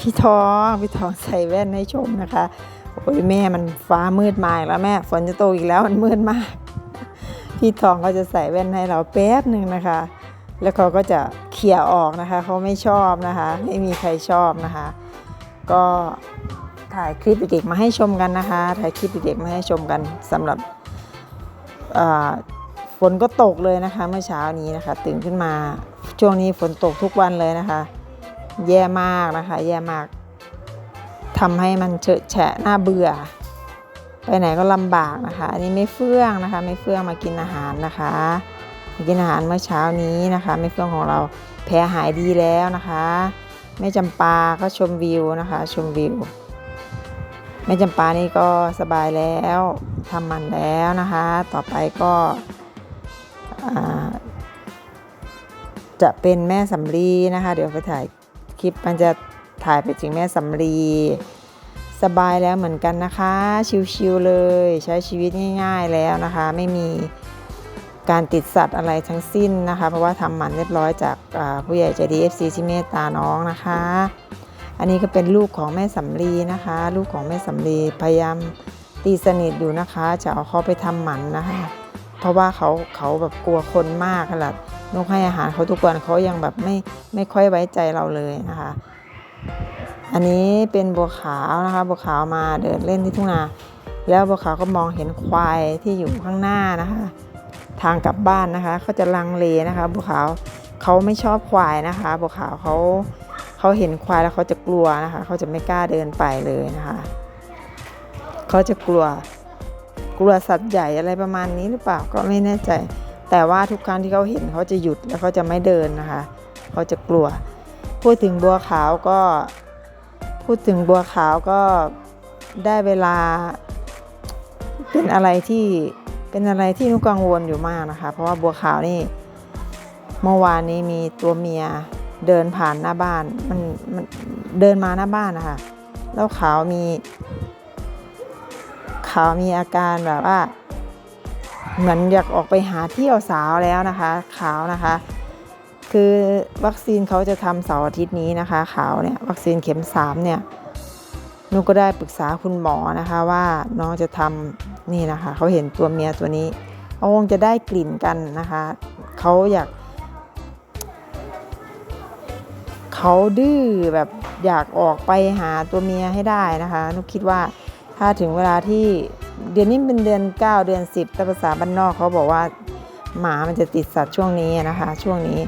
พี่ทองพี่ทองใส่แว่นให้ชมนะคะโอ้ยแม่มันฟ้ามืดมาอีกแล้วแม่ฝนจะตกอีกแล้วมันมืดมาก พี่ทองก็จะใส่แว่นให้เราแป๊บหนึ่งนะคะ แล้วเขาก็จะเขี่ยออกนะคะเขาไม่ชอบนะคะ ไม่มีใครชอบนะคะ ก็ถ่ายคลิปเด็กๆมาให้ชมกันนะคะ ถ่ายคลิปเด็กๆมาให้ชมกันสำหรับฝนก็ตกเลยนะคะ เมื่อเช้านี้นะคะ ตื่นขึ้นมาช่วงนี้ฝนตกทุกวันเลยนะคะ แย่มากนะคะ แย่มากทำให้มันเฉอะแฉะน่าเบื่อ ไปไหนก็ลำบากนะคะ อันนี้ไม่เฟื่องนะคะ ไม่เฟื่องมากินอาหารนะคะมากินอาหารเมื่อเช้านี้นะคะ ไม่เฟื่องของเราแพ้หายดีแล้วนะคะแม่จำปาก็ชมวิวนะคะ ชมวิวแม่จำปานี่ก็สบายแล้วทำมันแล้วนะคะ ต่อไปก็จะเป็นแม่สำลีนะคะ เดี๋ยวไปถ่าย คลิปมันจะถ่ายไปถึงแม่สำลี สบายแล้วเหมือนกันนะคะ ชิวๆเลย ใช้ชีวิตง่ายๆแล้วนะคะ ไม่มีการติดสัตว์อะไรทั้งสิ้นนะคะ เพราะว่าทำหมันเรียบร้อยจากผู้ใหญ่ใจดี FC ที่เมตตาน้องนะคะ อันนี้ก็เป็นลูกของแม่สำลีนะคะ ลูกของแม่สำลีพยายามตีสนิทอยู่นะคะ จะเอาเขาไปทำหมันนะคะ เพราะว่าเขาเขาแบบกลัวคนมากขนาด นกให้อาหารเขาทุกวันเขายังแบบไม่ไม่ค่อยไว้ใจเราเลยนะคะ อันนี้เป็นบัวขาวนะคะบัวขาวมาเดินเล่นที่ทุ่งนา แล้วบัวขาวก็มองเห็นควายที่อยู่ข้างหน้านะคะ ทางกลับบ้านนะคะเขาจะลังเลนะคะบัวขาวเขาไม่ชอบควายนะคะบัวขาวเขาเขาเห็นควายแล้วเขาจะกลัวนะคะเขาจะไม่กล้าเดินไปเลยนะคะเขาจะกลัวกลัวสัตว์ใหญ่อะไรประมาณนี้หรือเปล่าก็ไม่แน่ใจ แต่ว่าทุกครั้งที่เขาเห็นเขาจะหยุดแล้วเขาจะไม่เดินนะคะเขาจะกลัว พูดถึงบัวขาวก็ พูดถึงบัวขาวก็ได้เวลา เป็นอะไรที่เป็นอะไรที่นุกกังวลอยู่มากนะคะ เพราะว่าบัวขาวนี่เมื่อวานนี้มีตัวเมียเดินผ่านหน้าบ้านมันมันเดินมาหน้าบ้านนะคะแล้วขาวมี ขาวมีอาการแบบว่า เหมือนอยากออกไปหาเที่ยวสาวแล้วนะคะขาวนะคะ คือวัคซีนเขาจะทำเสาร์อาทิตย์นี้นะคะขาวเนี่ยวัคซีนเข็มสามเนี่ยนุกก็ได้ปรึกษาคุณหมอนะคะว่าน้องจะทำนี่นะคะเขาเห็นตัวเมียตัวนี้เขาคงจะได้กลิ่นกันนะคะเขาอยากเขาดื้อแบบอยากออกไปหาตัวเมียให้ได้นะคะนุกคิดว่าถ้าถึงเวลาที่ เดือนนี้เป็นเดือน 9 เดือน 10แต่ภาษาบ้านนอกเขาบอกว่าหมามันจะติดสัตว์ช่วงนี้นะคะ ช่วงนี้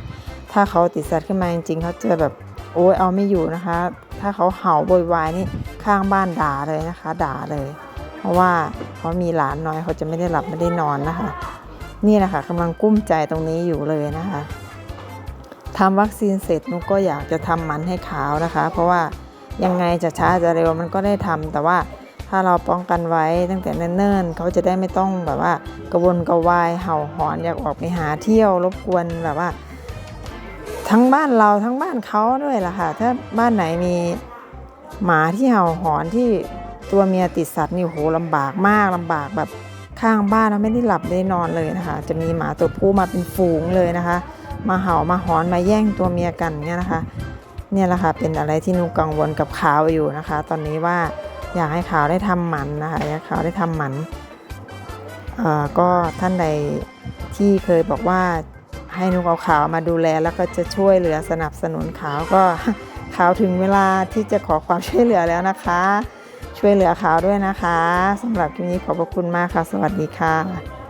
ถ้าเขาติดสัตว์ขึ้นมาจริงๆเขาจะแบบโอ้ยเอาไม่อยู่นะคะ ถ้าเขาเห่าโวยวายนี่ข้างบ้านด่าเลยนะคะ ด่าเลย เพราะว่าเขามีหลานน้อยเขาจะไม่ได้หลับไม่ได้นอนนะคะ นี่แหละค่ะกำลังกุ้มใจตรงนี้อยู่เลยนะคะทำวัคซีนเสร็จนุก็อยากจะทำมันให้ขาวนะคะ เพราะว่ายังไงจะช้าจะเร็วมันก็ได้ทำแต่ว่า ถ้าเราป้องกันไว้ตั้งแต่เนิ่นๆเขาจะได้ไม่ต้องแบบว่ากระวนกระวายเห่าหอนอยากออกไปหาเที่ยวรบกวนแบบว่า ทั้งบ้านเราทั้งบ้านเขาด้วยล่ะค่ะ ถ้าบ้านไหนมีหมาที่เห่าหอนที่ตัวเมียติดสัตว์นี่โหลำบากมากลำบากแบบข้างบ้านเราไม่ได้หลับได้นอนเลยนะคะ จะมีหมาตัวผู้มาเป็นฝูงเลยนะคะ มาเห่ามาหอนมาแย่งตัวเมียกันเนี่ยนะคะ เนี่ยแหละค่ะเป็นอะไรที่นุกังวลกับข่าวอยู่นะคะ ตอนนี้ว่า อยากให้ขาวได้ทำหมันนะคะอยากให้ขาวได้ทำหมันเอ่อก็ท่านใดที่เคยบอกว่าให้นุกเอาขาวมาดูแลแล้วก็จะช่วยเหลือสนับสนุนขาวก็ขาวถึงเวลาที่จะขอความช่วยเหลือแล้วนะคะ ช่วยเหลือขาวด้วยนะคะสำหรับคลิปนี้ขอบพระคุณมากค่ะ สวัสดีค่ะ